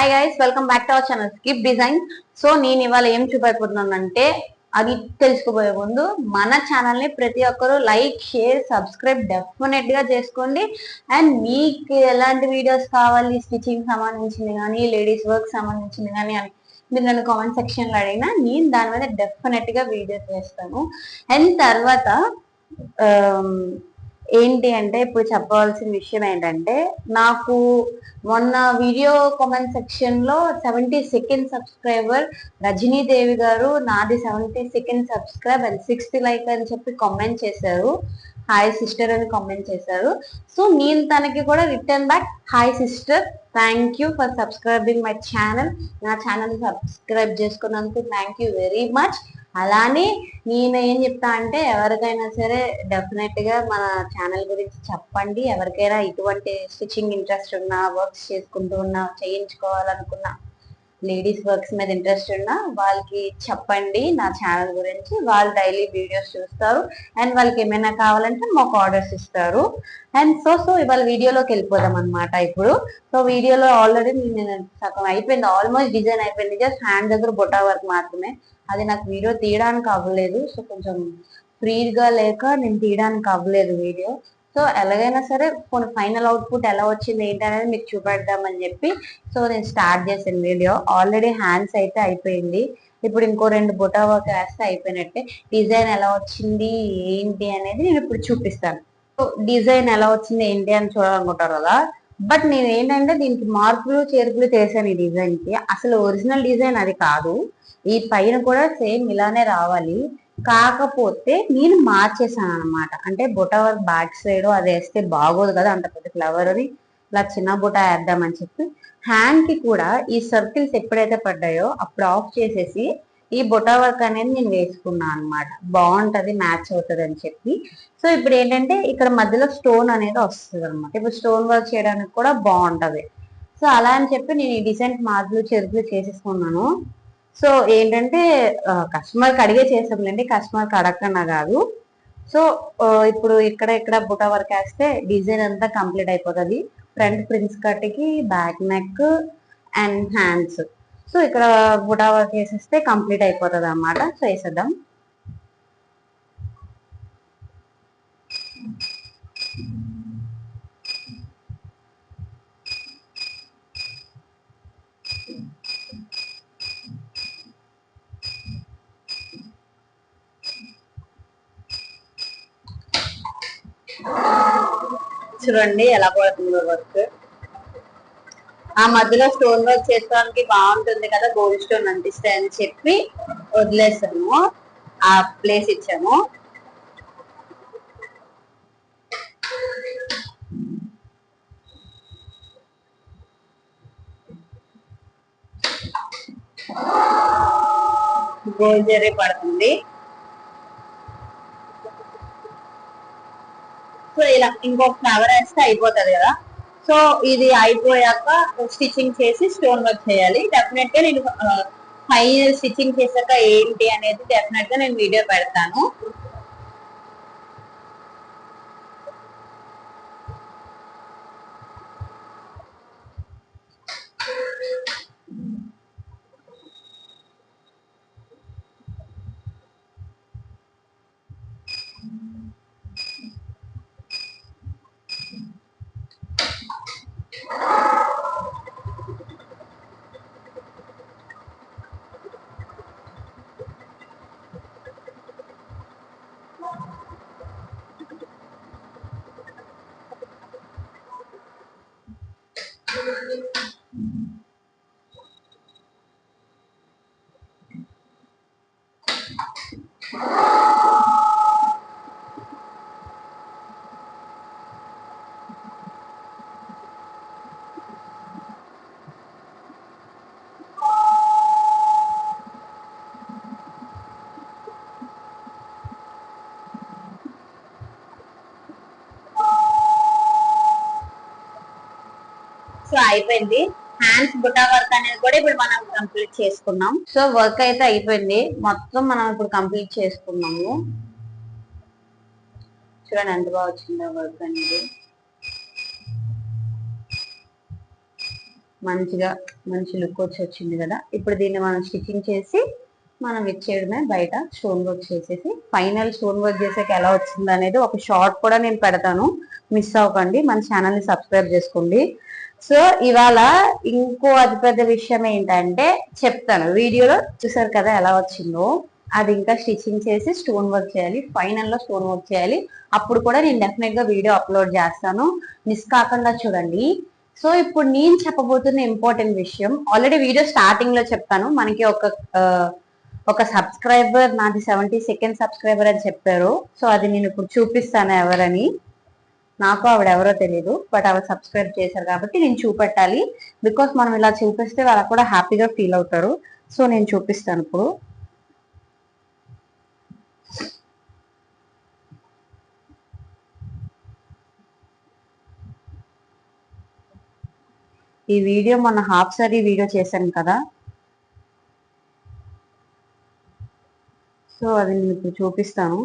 Hi guys welcome back to our channel skip design so నేను ఇవాళ ఏం చూపైపోతున్నానంటే అది తెలుసుకోబోయే ముందు మన ఛానల్ని ప్రతి ఒక్కరూ లైక్ షేర్ సబ్స్క్రైబ్ డెఫినెట్గా చేసుకోండి. అండ్ మీకు ఎలాంటి వీడియోస్ కావాలి స్టిచ్చింగ్ సంబంధించింది కానీ లేడీస్ వర్క్ సంబంధించింది కానీ అని మీరు నన్ను కామెంట్ సెక్షన్లో అడిగినా నేను దాని మీద డెఫినెట్గా వీడియోస్ చేస్తాను. అండ్ తర్వాత um, ఏంటి అంటే ఇప్పుడు చెప్పవలసిన విషయం ఏంటంటే నాకు మొన్న వీడియో కామెంట్ సెక్షన్లో సెవెంటీ సెకండ్ సబ్స్క్రైబర్ రజనీదేవి గారు నాది seventy second subscribe and sixth like అని చెప్పి కామెంట్ చేశారు. హాయ్ సిస్టర్ అని కామెంట్ చేశారు. సో నేను తనకి కూడా return back hi sister thank you for subscribing my channel. నా ఛానల్ సబ్స్క్రైబ్ చేసుకున్నందుకు థ్యాంక్ యూ వెరీ మచ్. అలానే నేను ఏం చెప్తా అంటే ఎవరికైనా సరే డెఫినెట్గా మన ఛానల్ గురించి చెప్పండి. ఎవరికైనా ఇటువంటి స్టిచ్చింగ్ ఇంట్రెస్ట్ ఉన్నా వర్క్స్ చేసుకుంటూ ఉన్నా చేయించుకోవాలనుకున్నా లేడీస్ వర్క్స్ మీద ఇంట్రెస్ట్ ఉన్నా వాళ్ళకి చెప్పండి. నా ఛానల్ గురించి వాళ్ళు డైలీ వీడియోస్ చూస్తారు. అండ్ వాళ్ళకి ఏమైనా కావాలంటే మాకు ఆర్డర్స్ ఇస్తారు. అండ్ సో సో ఇవాళ వీడియోలోకి వెళ్ళిపోదాం అనమాట ఇప్పుడు. సో వీడియోలో ఆల్రెడీ నేను సగం అయిపోయింది. ఆల్మోస్ట్ డిజైన్ అయిపోయింది. జస్ట్ హ్యాండ్ దగ్గర బొటా వర్క్ మాత్రమే. అది నాకు వీడియో తీయడానికి అవ్వలేదు. సో కొంచెం ఫ్రీగా లేక నేను తీయడానికి అవ్వలేదు వీడియో. సో ఎలాగైనా సరే కొన్ని ఫైనల్ అవుట్పుట్ ఎలా వచ్చింది ఏంటి అనేది మీకు చూపెడదామని చెప్పి సో నేను స్టార్ట్ చేసాను వీడియో. ఆల్రెడీ హ్యాండ్స్ అయితే అయిపోయింది. ఇప్పుడు ఇంకో రెండు బుటా వర్క్ వేస్తే అయిపోయినట్టే. డిజైన్ ఎలా వచ్చింది ఏంటి అనేది నేను ఇప్పుడు చూపిస్తాను. సో డిజైన్ ఎలా వచ్చింది ఏంటి అని చూడాలనుకుంటారు కదా. బట్ నేను ఏంటంటే దీనికి మార్పులు చేర్పులు చేశాను ఈ డిజైన్కి. అసలు ఒరిజినల్ డిజైన్ అది కాదు. ఈ పైన కూడా సేమ్ ఇలానే రావాలి. కాకపోతే నేను మార్చేసాను అనమాట అంటే బుట్ట వర్క్ బ్యాక్ సైడ్ అది వేస్తే బాగోదు కదా అంత పెద్ద ఫ్లవర్ అది ఇలా చిన్న బుట్ట వేద్దామని చెప్పి హ్యాండ్కి కూడా ఈ సర్కిల్స్ ఎప్పుడైతే పడ్డాయో అప్పుడు ఆఫ్ చేసేసి ఈ బుటా వర్క్ అనేది నేను వేసుకున్నాను అనమాట బాగుంటది మ్యాచ్ అవుతుంది అని చెప్పి. సో ఇప్పుడు ఏంటంటే ఇక్కడ మధ్యలో స్టోన్ అనేది వస్తుంది అనమాట ఇప్పుడు స్టోన్ వర్క్ చేయడానికి కూడా బాగుంటది. సో అలా అని చెప్పి నేను ఈ డిజైన్ మార్పులు చెరుపులు చేసేసుకున్నాను. సో ఏంటంటే కస్టమర్కి అడిగే చేసాంలేండి కస్టమర్కి అడగకన్నా కాదు. సో ఇప్పుడు ఇక్కడ ఇక్కడ బుట వర్క్ వేస్తే డిజైన్ అంతా కంప్లీట్ అయిపోతుంది. Front prince కట్కి back neck and hands. So ఇక్కడ బుటా వర్క్ వేసేస్తే కంప్లీట్ అయిపోతుంది అన్నమాట సో వేసేద్దాం. చూడండి ఎలా పడుతుందో వర్క్. ఆ మధ్యలో స్టోన్ వర్క్ చేసుకోవడానికి బాగుంటుంది కదా గోల్డ్ స్టోన్ అంటిస్తాయి అని చెప్పి వదిలేసాము. ఆ ప్లేస్ ఇచ్చాము. గోల్డ్ జరీ పడుతుంది. సో ఇలా ఇంకొక ఫ్లవర్ వేస్తే అయిపోతుంది కదా. సో ఇది అయిపోయాక స్టిచ్చింగ్ చేసి స్టోన్ వర్క్ చేయాలి. డెఫినెట్గా నేను ఫైనల్ స్టిచ్చింగ్ చేశాక ఏంటి అనేది డెఫినెట్గా నేను వీడియో పెడతాను. うん。సో అయిపోయింది. హ్యాండ్స్ బుటా వర్క్ అనేది కూడా ఇప్పుడు మనం కంప్లీట్ చేసుకున్నాం. సో వర్క్ అయితే అయిపోయింది. మొత్తం మనం ఇప్పుడు కంప్లీట్ చేసుకున్నాము. చూడండి ఎంత బాగా వచ్చిందో వర్క్ అనేది. మంచిగా మంచి లుక్ వచ్చి వచ్చింది కదా. ఇప్పుడు దీన్ని మనం స్టిచ్చింగ్ చేసి మనం ఇచ్చేయడమే బయట స్టోన్ వర్క్ చేసేసి ఫైనల్ స్టోన్ వర్క్ చేసాక ఎలా వచ్చింది అనేది ఒక షార్ట్ కూడా నేను పెడతాను. మిస్ అవ్వకండి. మన ఛానల్ని సబ్స్క్రైబ్ చేసుకోండి. సో ఇవాళ ఇంకో అతిపెద్ద విషయం ఏంటంటే చెప్తాను. వీడియోలో చూసారు కదా ఎలా వచ్చిందో? అది ఇంకా స్టిచ్చింగ్ చేసి స్టోన్ వర్క్ చేయాలి. ఫైనల్లో స్టోన్ వర్క్ చేయాలి. అప్పుడు కూడా నేను డెఫినెట్గా వీడియో అప్లోడ్ చేస్తాను. మిస్ కాకుండా చూడండి. సో ఇప్పుడు నేను చెప్పబోతున్న ఇంపార్టెంట్ విషయం ఆల్రెడీ వీడియో స్టార్టింగ్లో చెప్తాను. చెప్పాను మనకి ఒక ఒక సబ్స్క్రైబర్ నాది సెవెంటీ సెకండ్ సబ్స్క్రైబర్ అని చెప్పారు. సో అది నేను ఇప్పుడు చూపిస్తాను ఎవరని. నాకు ఆవిడ ఎవరో తెలియదు బట్ ఆవిడ సబ్స్క్రైబ్ చేశారు కాబట్టి నేను చూపెట్టాలి. బికాస్ మనం ఇలా చూపిస్తే వాళ్ళకు కూడా హ్యాపీగా ఫీల్ అవుతారు. సో నేను చూపిస్తాను ఇప్పుడు. ఈ వీడియో మొన్న హాఫ్ సారీ వీడియో చేశాను కదా. సో అది నేను ఇప్పుడు చూపిస్తాను.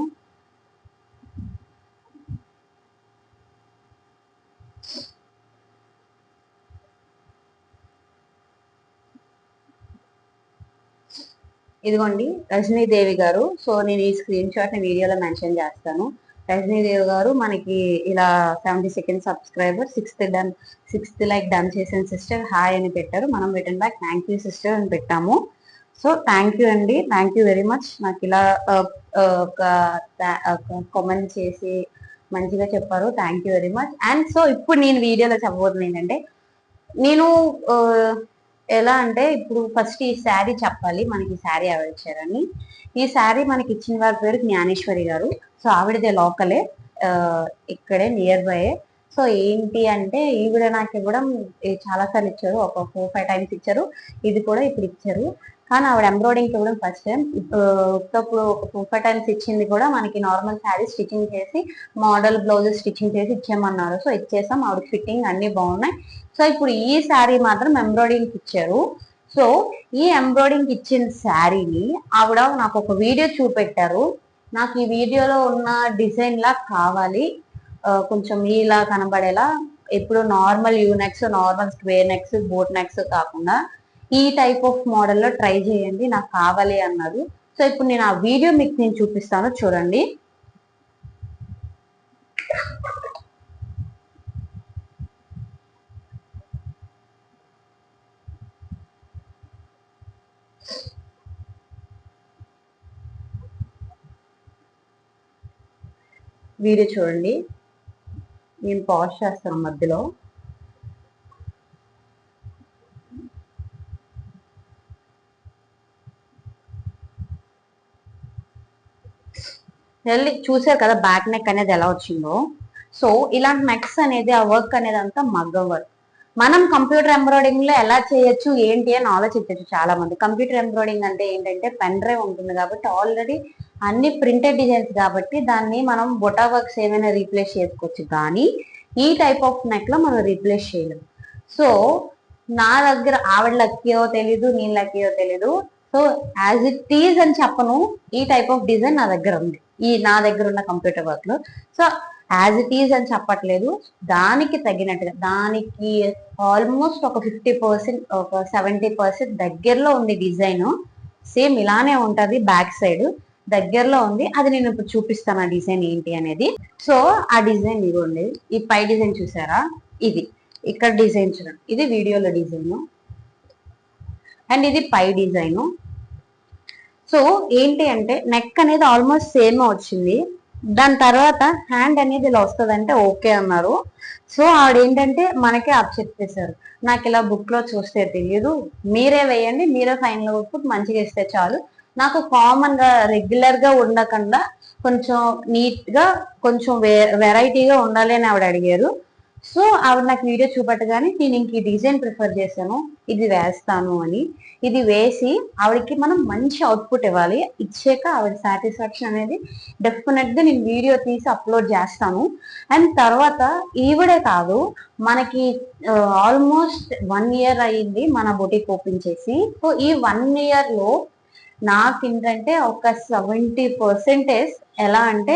ఇదిగోండి రజనీదేవి గారు. సో నేను ఈ స్క్రీన్ షాట్ని వీడియోలో మెన్షన్ చేస్తాను. రజనీదేవి గారు మనకి ఇలా seventy second subscriber sixth done sixth like done చేసిన సిస్టర్ హాయ్ అని పెట్టారు. మనం return back thank you sister అని పెట్టాము. సో థ్యాంక్ యూ అండి. థ్యాంక్ యూ వెరీ మచ్ నాకు ఇలా ఒక కామెంట్ చేసి మంచిగా చెప్పారు. Thank you very much and so ఇప్పుడు నేను వీడియోలో చెప్పబోతుంది ఏంటంటే నేను ఎలా అంటే ఇప్పుడు ఫస్ట్ ఈ శారీ చెప్పాలి మనకి ఈ శారీ ఎవరు ఇచ్చారని ఈ శారీ మనకి ఇచ్చిన వారి పేరు జ్ఞానేశ్వరి గారు. సో ఆవిడదే లోకలే. ఇక్కడే నియర్ బై సో ఏంటి అంటే ఈవిడ నాకు ఇవ్వడం చాలా సార్లు ఇచ్చారు. ఒక ఫోర్ ఫైవ్ టైమ్స్ ఇచ్చారు. ఇది కూడా ఇప్పుడు ఇచ్చారు. కానీ ఆవిడ ఎంబ్రాయిడింగ్ చూడడం ఫస్ట్ టైం ఇప్పుడు ఒక ఫోర్ ఫైవ్ టైమ్స్ ఇచ్చింది కూడా మనకి నార్మల్ శారీ స్టిచ్చింగ్ చేసి మోడల్ బ్లౌజ్ స్టిచ్చింగ్ చేసి ఇచ్చేయమన్నారు. సో ఇచ్చేసాం. ఆవిడ ఫిట్టింగ్ అన్ని బాగున్నాయి. సో ఇప్పుడు ఈ శారీ మాత్రం ఎంబ్రాయిడింగ్ ఇచ్చారు. సో ఈ ఎంబ్రాయిడింగ్ ఇచ్చిన శారీని ఆవిడ నాకు ఒక వీడియో చూపెట్టారు. నాకు ఈ వీడియోలో ఉన్న డిజైన్ లా కావాలి. కొంచెం ఇలా కనబడేలా ఇప్పుడు normal U necks normal square necks boat necks కాకుండా ఈ టైప్ ఆఫ్ మోడల్లో ట్రై చేయండి నాకు కావాలి అన్నారు సో ఇప్పుడు నేను ఆ వీడియో మీకు నేను చూపిస్తాను చూడండి. వీడియో చూడండి. నేను పాజ్ చేస్తాను మధ్యలో. వెళ్ళి చూసారు కదా బ్యాక్ నెక్ అనేది ఎలా వచ్చిందో. సో ఇలాంటి నెక్స్ అనేది ఆ వర్క్ అనేది అంతా మగ్గ వర్క్ మనం కంప్యూటర్ ఎంబ్రాయిడింగ్లో ఎలా చేయొచ్చు ఏంటి అని ఆలోచించచ్చు చాలా మంది కంప్యూటర్ ఎంబ్రాయిడింగ్ అంటే ఏంటంటే పెన్ డ్రైవ్ ఉంటుంది కాబట్టి ఆల్రెడీ అన్ని ప్రింటెడ్ డిజైన్స్ కాబట్టి దాన్ని మనం బొటా వర్క్స్ ఏమైనా రీప్లేస్ చేసుకోవచ్చు. కానీ ఈ టైప్ ఆఫ్ నెక్లో మనం రీప్లేస్ చేయలేం. సో నా దగ్గర ఆవిడ లక్కీయో తెలీదు నేను లక్కీయో తెలీదు. సో యాజ్ ఇట్ ఈజ్ అని చెప్పను ఈ టైప్ ఆఫ్ డిజైన్ నా దగ్గర ఉంది. ఈ నా దగ్గర ఉన్న కంప్యూటర్ వర్క్లో. సో యాజ్ ఇట్ ఈజ్ అని చెప్పట్లేదు. దానికి తగినట్టుగా దానికి ఆల్మోస్ట్ ఒక ఫిఫ్టీ పర్సెంట్ ఒక సెవెంటీ పర్సెంట్ దగ్గరలో ఉంది డిజైన్ సేమ్ ఇలానే ఉంటది బ్యాక్ సైడ్ దగ్గరలో ఉంది. అది నేను ఇప్పుడు చూపిస్తాను ఆ డిజైన్ ఏంటి అనేది. సో ఆ డిజైన్ ఇదిగోండి. ఈ పై డిజైన్ చూసారా? ఇది. ఇక్కడ డిజైన్ చూడండి. ఇది వీడియోలో డిజైన్ అండ్ ఇది పై డిజైన్ సో ఏంటి అంటే నెక్ అనేది ఆల్మోస్ట్ సేమ్ వచ్చింది. దాని తర్వాత హ్యాండ్ అనేది ఇలా వస్తుందంటే ఓకే అన్నారు. సో ఆవిడ ఏంటంటే మనకే అప్ చెప్పేశారు నాకు ఇలా బుక్లో చూస్తే తెలియదు మీరే వేయండి మీరే ఫైనల్ అవుట్పుట్ మంచిగా ఇస్తే చాలు. నాకు కామన్గా రెగ్యులర్గా ఉండకుండా కొంచెం నీట్గా కొంచెం వెరైటీగా ఉండాలి అని ఆవిడ అడిగారు. సో ఆవిడ నాకు వీడియో చూపెట్టగానే నేను ఇంక ఈ డిజైన్ ప్రిఫర్ చేశాను. ఇది వేస్తాను అని. ఇది వేసి ఆవిడకి మనం మంచి అవుట్పుట్ ఇవ్వాలి. ఇచ్చాక ఆవిడ సాటిస్ఫాక్షన్ అనేది డెఫినెట్గా నేను వీడియో తీసి అప్లోడ్ చేస్తాను. అండ్ తర్వాత ఈవిడే కాదు మనకి ఆల్మోస్ట్ వన్ ఇయర్ అయ్యింది మన బొటిక్ ఓపెన్ చేసి. సో ఈ వన్ ఇయర్లో నాకేంటంటే నాకు ఏంటంటే ఒక సెవెంటీ పర్సెంటేజ్ ఎలా అంటే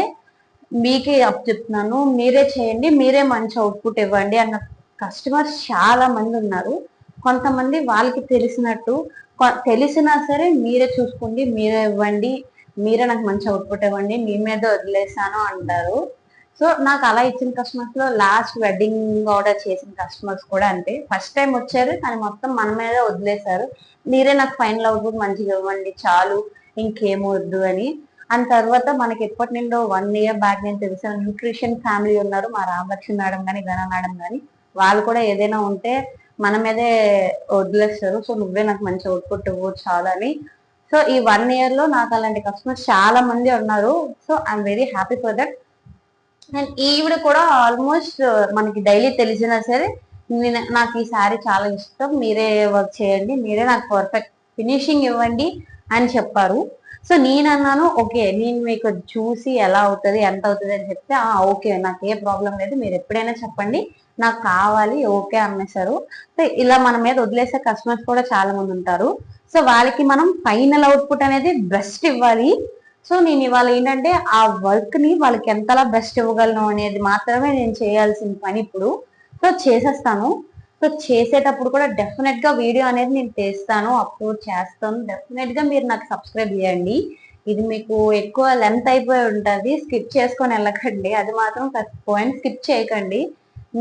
మీకే అప్ చెప్తున్నాను. మీరే చేయండి మీరే మంచి అవుట్పుట్ ఇవ్వండి అన్న కస్టమర్స్ చాలా మంది ఉన్నారు. కొంతమంది వాళ్ళకి తెలిసినట్టు కొ- తెలిసినా సరే మీరే చూసుకోండి మీరే ఇవ్వండి మీరే నాకు మంచి అవుట్పుట్ ఇవ్వండి మీ మీద వదిలేసాను అంటారు. సో నాకు అలా ఇచ్చిన కస్టమర్స్లో లాస్ట్ వెడ్డింగ్ ఆర్డర్ చేసిన కస్టమర్స్ కూడా అంతే. ఫస్ట్ టైం వచ్చారు కానీ మొత్తం మన మీద వదిలేశారు. మీరే నాకు ఫైనల్ అవుట్పుట్ మంచిగా ఇవ్వండి చాలు ఇంకేం వద్దు అని. అండ్ తర్వాత మనకి ఎప్పటి నుండో వన్ ఇయర్ బ్యాక్ నేను తెలిసిన న్యూట్రిషన్ ఫ్యామిలీ ఉన్నారు. మా రామలక్ష్మి మేడం కానీ ఘన మేడం కానీ వాళ్ళు కూడా ఏదైనా ఉంటే మన మీదే వదిలేస్తారు. సో నువ్వే నాకు మంచి అవుట్పుట్ ఇవ్వు చాలా అని. సో ఈ వన్ ఇయర్లో నాకు అలాంటి కస్టమర్స్ చాలా మంది ఉన్నారు. So I'm very happy for that and ఈవిడ కూడా ఆల్మోస్ట్ uh, మనకి డైలీ తెలిసినా సరే నేను నాకు ఈ శారీ చాలా ఇష్టం. మీరే వర్క్ చేయండి. మీరే నాకు పర్ఫెక్ట్ ఫినిషింగ్ ఇవ్వండి అని చెప్పారు. సో నేను అన్నాను ఓకే నేను మీకు చూసి ఎలా అవుతుంది ఎంత అవుతుంది అని చెప్తే "ఆ, ఓకే నాకు ఏ ప్రాబ్లం లేదు మీరు ఎప్పుడైనా చెప్పండి నాకు కావాలి ఓకే అన్నేశారు సో ఇలా మన మీద వదిలేసే కస్టమర్స్ కూడా చాలా మంది ఉంటారు. సో వాళ్ళకి మనం ఫైనల్ అవుట్పుట్ అనేది బెస్ట్ ఇవ్వాలి. సో నేను ఇవాళ ఏంటంటే ఆ వర్క్ని వాళ్ళకి ఎంతలా బెస్ట్ ఇవ్వగలను అనేది మాత్రమే నేను చేయాల్సిన పని ఇప్పుడు. సో చేసేస్తాను. సో చేసేటప్పుడు కూడా డెఫినెట్గా వీడియో అనేది నేను తీస్తాను అప్లోడ్ చేస్తాను. డెఫినెట్గా మీరు నాకు సబ్స్క్రైబ్ చేయండి. ఇది మీకు ఎక్కువ లెంత్ అయిపోయి ఉంటుంది. స్కిప్ చేసుకొని వెళ్ళకండి. అది మాత్రం పాయింట్ స్కిప్ చేయకండి.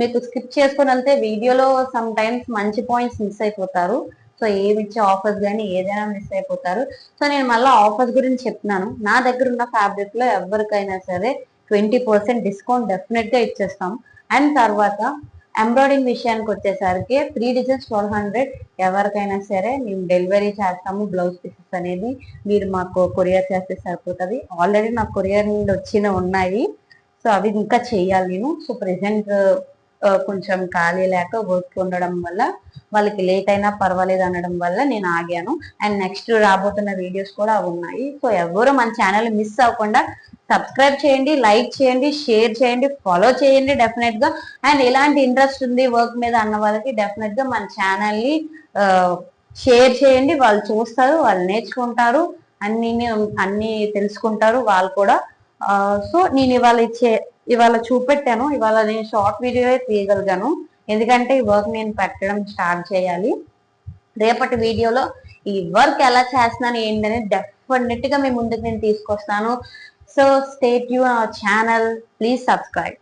మీకు స్కిప్ చేసుకొని వెళ్తే వీడియోలో సమ్ టైమ్స్ మంచి పాయింట్స్ మిస్ అయిపోతారు. సో ఏమి ఇచ్చే ఆఫర్స్ కానీ ఏదైనా మిస్ అయిపోతారు. సో నేను మళ్ళీ ఆఫర్స్ గురించి చెప్తున్నాను. నా దగ్గర ఉన్న ఫ్యాబ్రిక్లో ఎవరికైనా సరే ట్వంటీ పర్సెంట్ డిస్కౌంట్ డెఫినెట్గా ఇచ్చేస్తాం. అండ్ తర్వాత ఎంబ్రాయిడింగ్ విషయానికి వచ్చేసరికి త్రీ డిజైన్స్ ట్వెల్వ్ హండ్రెడ్ ఎవరికైనా సరే మేము డెలివరీ చేస్తాము బ్లౌజ్ పీసెస్ అనేది మీరు మాకు కొరియర్ చేస్తే సరిపోతుంది. ఆల్రెడీ నాకు కొరియర్ నుండి వచ్చిన ఉన్నాయి. సో అవి ఇంకా చేయాలి నేను. సో ప్రెసెంట్ uh, కొంచెం ఖాళీ లేక వర్క్ ఉండడం వల్ల వాళ్ళకి లేట్ అయినా పర్వాలేదు అనడం వల్ల నేను ఆగాను. అండ్ నెక్స్ట్ రాబోతున్న వీడియోస్ కూడా ఉన్నాయి. సో ఎవరు మన ఛానల్ మిస్ అవ్వకుండా సబ్స్క్రైబ్ చేయండి లైక్ చేయండి షేర్ చేయండి ఫాలో చేయండి డెఫినెట్గా. అండ్ ఇలాంటి ఇంట్రెస్ట్ ఉంది వర్క్ మీద అన్న వాళ్ళకి డెఫినెట్గా మన ఛానల్ని షేర్ చేయండి. వాళ్ళు చూస్తారు వాళ్ళు నేర్చుకుంటారు అన్ని అన్ని తెలుసుకుంటారు వాళ్ళు కూడా. సో నేను ఇవాళ ఇచ్చే ఇవాళ చూపెట్టాను. ఇవాళ నేను షార్ట్ వీడియో తీయగలిగాను. ఎందుకంటే ఈ వర్క్ నేను పెట్టడం స్టార్ట్ చేయాలి. రేపటి వీడియోలో ఈ వర్క్ ఎలా చేస్తున్నాను ఏంటనేది డెఫినెట్గా మీ ముందుకు నేను తీసుకొస్తాను. So state you channel please subscribe